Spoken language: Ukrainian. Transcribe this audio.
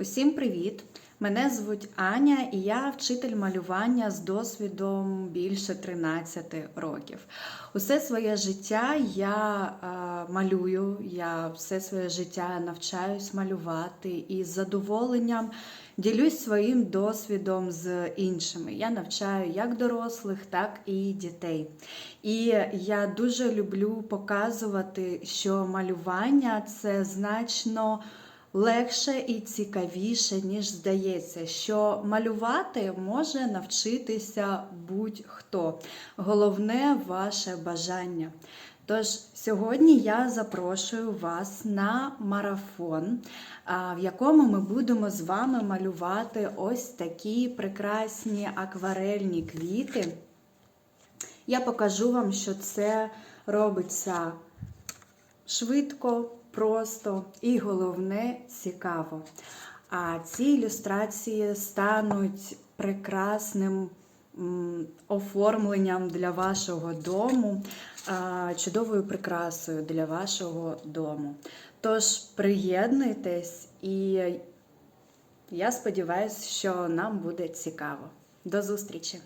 Усім привіт! Мене звуть Аня і я вчитель малювання з досвідом більше 13 років. Усе своє життя я е, малюю, я все своє життя навчаюсь малювати і з задоволенням ділюсь своїм досвідом з іншими. Я навчаю як дорослих, так і дітей. І я дуже люблю показувати, що малювання це значно легше і цікавіше, ніж здається, що малювати може навчитися будь-хто. Головне ваше бажання. Тож сьогодні я запрошую вас на марафон, в якому ми будемо з вами малювати ось такі прекрасні акварельні квіти. Я покажу вам, що це робиться швидко, просто і головне цікаво. А ці ілюстрації стануть прекрасним оформленням для вашого дому, чудовою прикрасою для вашого дому. Тож приєднуйтесь, і я сподіваюся, що нам буде цікаво. До зустрічі!